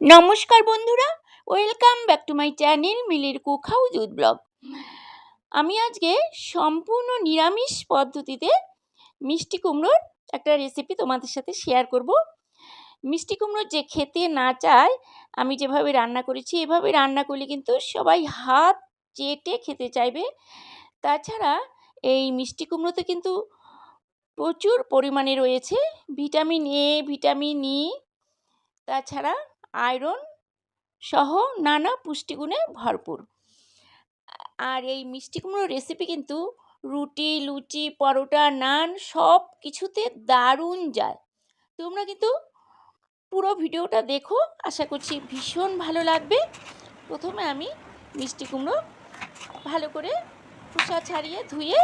নমস্কার বন্ধুরা, welcome back to my channel মিলির কুক হাউস উইথ ব্লগ। আমি আজকে সম্পূর্ণ নিরামিষ পদ্ধতিতে মিষ্টি কুমড়োর একটা রেসিপি তোমাদের সাথে শেয়ার করব। মিষ্টি কুমড়ো যে খেতে না চায়, আমি যেভাবে রান্না করেছি, এভাবে রান্না করলে কিন্তু সবাই হাত চেটে খেতে চাইবে। তাছাড়া এই মিষ্টি কুমড়োতে কিন্তু প্রচুর পরিমাণে রয়েছে ভিটামিন এ ভিটামিন ই তাছাড়া আয়রন সহ নানা পুষ্টিগুণে ভরপুর। আর এই মিষ্টি কুমড়োর রেসিপি কিন্তু রুটি, লুচি, পরোটা, নান সব কিছুতে দারুণ যায়। তোমরা কিন্তু পুরো ভিডিওটা দেখো, আশা করছি ভীষণ ভালো লাগবে। প্রথমে আমি মিষ্টি কুমড়ো ভালো করে খোসা ছাড়িয়ে ধুয়ে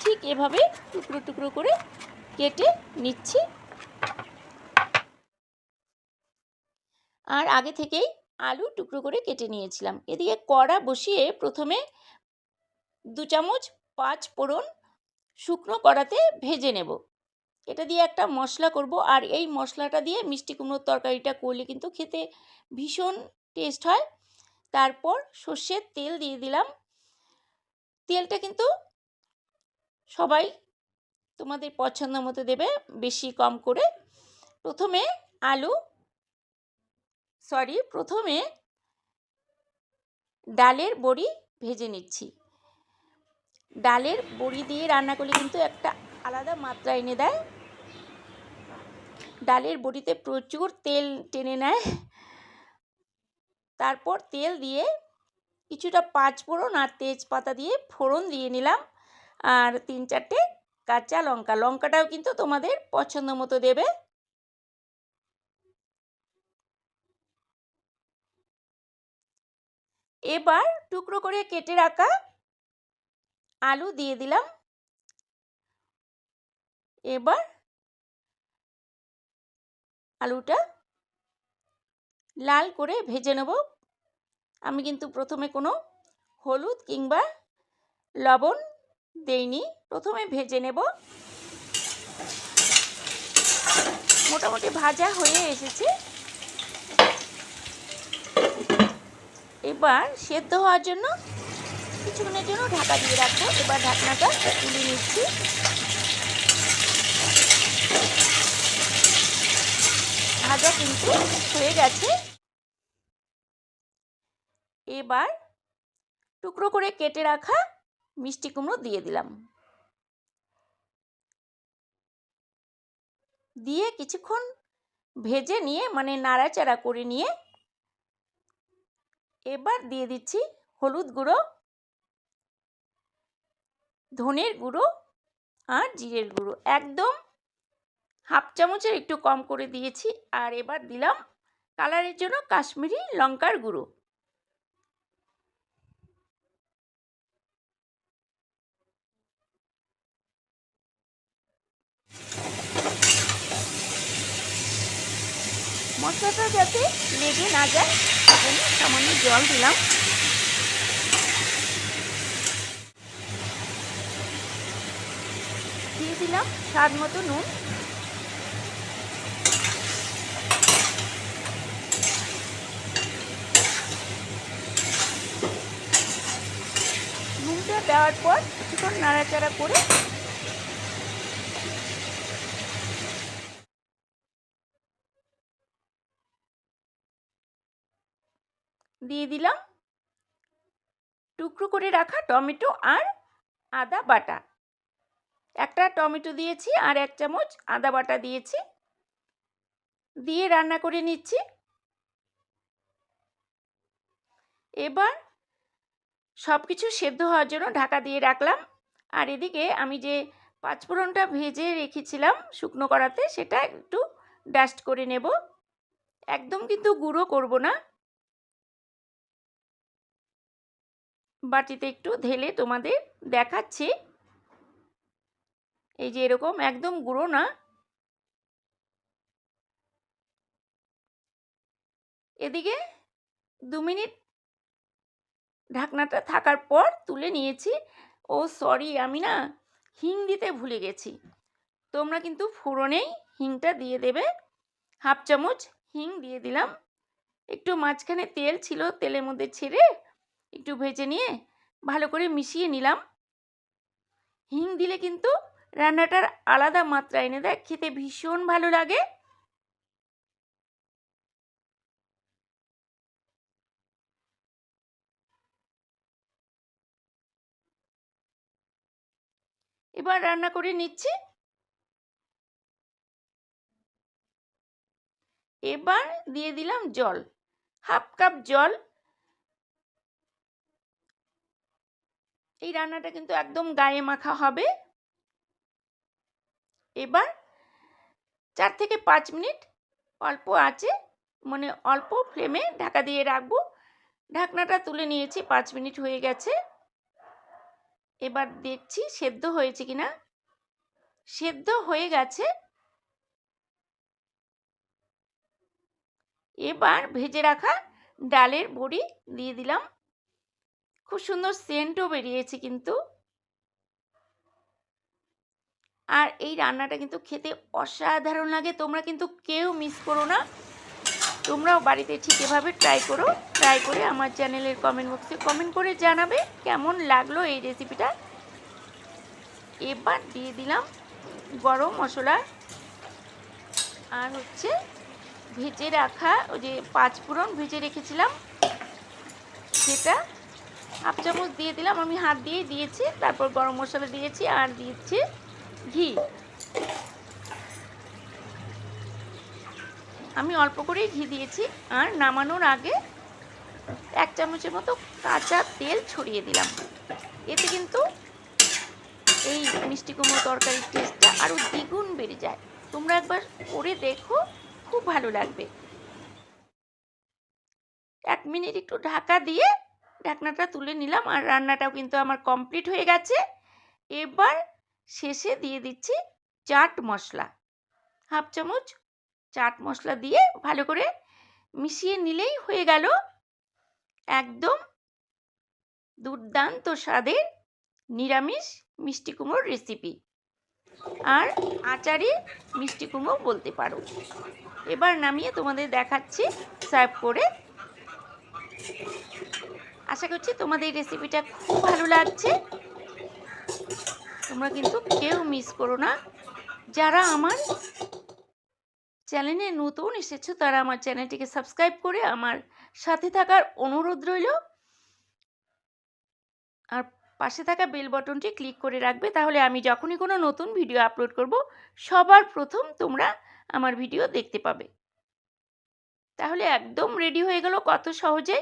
ঠিক এভাবে টুকরো টুকরো করে কেটে নিচ্ছি। আর আগে থেকেই আলু টুকরো করে কেটে নিয়েছিলাম। এদিকে কড়া বসিয়ে প্রথমে দু চামচ পাঁচ ফোড়ন শুকনো কড়াতে ভেজে নেব। এটা দিয়ে একটা মশলা করব। আর এই মশলাটা দিয়ে মিষ্টি কুমড়োর তরকারিটা করলে কিন্তু খেতে ভীষণ টেস্ট হয়। তারপর সর্ষের তেল দিয়ে দিলাম। তেলটা কিন্তু সবাই তোমাদের পছন্দ মতো দেবে, বেশি কম করে। প্রথমে আলু সরি প্রথমে ডালের বড়ি ভেজে নিচ্ছি। ডালের বড়ি দিয়ে রান্না করলে কিন্তু একটা আলাদা মাত্রা এনে দেয়। ডালের বড়িতে প্রচুর তেল টেনে নেয়। তারপর তেল দিয়ে কিছুটা পাঁচ ফোড়ন আর তেজপাতা দিয়ে ফোড়ন দিয়ে নিলাম। আর তিন চারটে কাঁচা লঙ্কা। লঙ্কাটাও কিন্তু তোমাদের পছন্দ মতো দেবে। এবার টুকরো করে কেটে রাখা আলু দিয়ে দিলাম। এবার আলুটা লাল করে ভেজে নেব। আমি কিন্তু প্রথমে কোনো হলুদ কিংবা লবণ দেইনি, প্রথমে ভেজে নেব। মোটামুটি ভাজা হয়ে এসেছে। এবার সেদ্ধ হওয়ার জন্য কিছুক্ষণের জন্য ঢাকা দিয়ে রাখব। এবার ঢাকনাটা তুলে নিচ্ছি। ভাজা কিন্তু হয়ে গেছে। এবার টুকরো করে কেটে রাখা মিষ্টি কুমড়ো দিয়ে দিলাম। দিয়ে কিছুক্ষণ ভেজে নিয়ে মানে নাড়াচাড়া করে নিয়ে এবার দিয়ে দিচ্ছি হলুদ গুঁড়ো, ধনের গুঁড়ো আর জিরের গুঁড়ো। একদম হাফ চামচের একটু কম করে দিয়েছি আর এবার দিলাম কালারের জন্য কাশ্মীরি লঙ্কার গুঁড়ো। মশলাটা যাতে লেগে না যায় সামান্য জল দিলাম। দিয়ে দিলাম স্বাদ মতো নুন। নুনটা দেওয়ার পর কিছুক্ষণ নাড়াচাড়া করে দিয়ে দিলাম। টুকরো করে রাখা টমেটো আর আদা বাটা। একটা টমেটো দিয়েছি আর এক চামচ আদা বাটা দিয়েছি। দিয়ে রান্না করে নিচ্ছি। এবার সব কিছু সেদ্ধ হওয়ার জন্য ঢাকা দিয়ে রাখলাম। আর এদিকে আমি যে পাঁচফোড়নটা ভেজে রেখেছিলাম শুকনো করাতে সেটা একটু ডাস্ট করে নেব। একদম কিন্তু গুঁড়ো করব না। বাটিতে একটু ঢেলে তোমাদের দেখাচ্ছি। এই যে এরকম একদম গুঁড়ো না। এদিকে দু মিনিট ঢাকনাটা থাকার পর তুলে নিয়েছি। ও সরি, আমি না হিং দিতে ভুলে গেছি। তোমরা কিন্তু ফোড়নেই হিংটা দিয়ে দেবে। হাফ চামচ হিং দিয়ে দিলাম। একটু মাঝখানে তেল ছিল তেলের মধ্যে ছেড়ে একটু ভেজে নিয়ে ভালো করে মিশিয়ে নিলাম। হিং দিলে কিন্তু রান্নাটার আলাদা মাত্রা এনে দেয়, খেতে ভীষণ ভালো লাগে। এবার রান্না করে নিচ্ছি। এবার দিয়ে দিলাম জল, হাফ কাপ জল এই রান্নাটা কিন্তু একদম গায়ে মাখা হবে। এবার চার থেকে পাঁচ মিনিট অল্প আছে মানে অল্প ফ্লেমে ঢাকা দিয়ে রাখব। ঢাকনাটা তুলে নিয়েছি, পাঁচ মিনিট হয়ে গেছে। এবার দেখছি সেদ্ধ হয়েছে কিনা। সেদ্ধ হয়ে গেছে। এবার ভেজে রাখা ডালের বড়ি দিয়ে দিলাম। খুব সুন্দর সেন্টও বেরিয়েছে কিন্তু। আর এই রান্নাটা কিন্তু খেতে অসাধারণ লাগে, তোমরা কিন্তু কেউ মিস করো না। তোমরাও বাড়িতে ঠিক এভাবে ট্রাই করো ট্রাই করে আমার চ্যানেলের কমেন্ট বক্সে কমেন্ট করে জানাবে কেমন লাগল এই রেসিপিটা এবার দিয়ে দিলাম গরম মশলা। আর হচ্ছে ভেজে রাখা ওই যে পাঁচ ফোড়ন ভেজে রেখেছিলাম, সেটা হাফ চামচ দিয়ে দিলাম, আমি হাত দিয়ে দিয়েছি। তারপর গরম মশলা দিয়েছি আর দিয়েছি ঘি। আমি অল্প করেই ঘি দিয়েছি আর নামানোর আগে এক চামচের মতো কাঁচা তেল ছড়িয়ে দিলাম। এতে কিন্তু এই মিষ্টি কুমড়ো তরকারির টেস্টটা আরও দ্বিগুণ বেড়ে যায়। তোমরা একবার করে দেখো, খুব ভালো লাগবে। এক মিনিট একটু ঢাকা দিয়ে ঢাকনাটা তুলে নিলাম আর রান্নাটাও কিন্তু আমার কমপ্লিট হয়ে গেছে। এবার শেষে দিয়ে দিচ্ছি চাট মশলা। হাফ চামচ চাট মশলা দিয়ে ভালো করে মিশিয়ে নিলেই হয়ে গেল একদম দুর্দান্ত স্বাদের নিরামিষ মিষ্টি কুমড়োর রেসিপি আর আচারে মিষ্টি কুমড়ো বলতে পারো। এবার নামিয়ে তোমাদের দেখাচ্ছি সার্ভ করে। আশা করছি তোমাদের রেসিপিটা খুব ভালো লাগছে। তোমরা কিন্তু কেউ মিস করো না। যারা আমার চ্যানেলে নতুন এসেছ, তারা আমার চ্যানেলটিকে সাবস্ক্রাইব করে আমার সাথে থাকার অনুরোধ রইল। আর পাশে থাকা বেল বটনটি ক্লিক করে রাখবে, তাহলে আমি যখনই কোনো নতুন ভিডিও আপলোড করব, সবার প্রথম তোমরা আমার ভিডিও দেখতে পাবে। তাহলে একদম রেডি হয়ে গেল কত সহজে।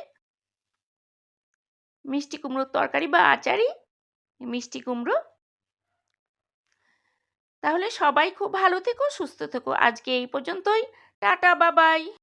মিষ্টি কুমড়োর তরকারি বা আচারই? মিষ্টি কুমড়ো? তাহলে সবাই খুব ভালো থেকো, সুস্থ থেকো। আজকে এই পর্যন্তই। টাটা, বাবাই।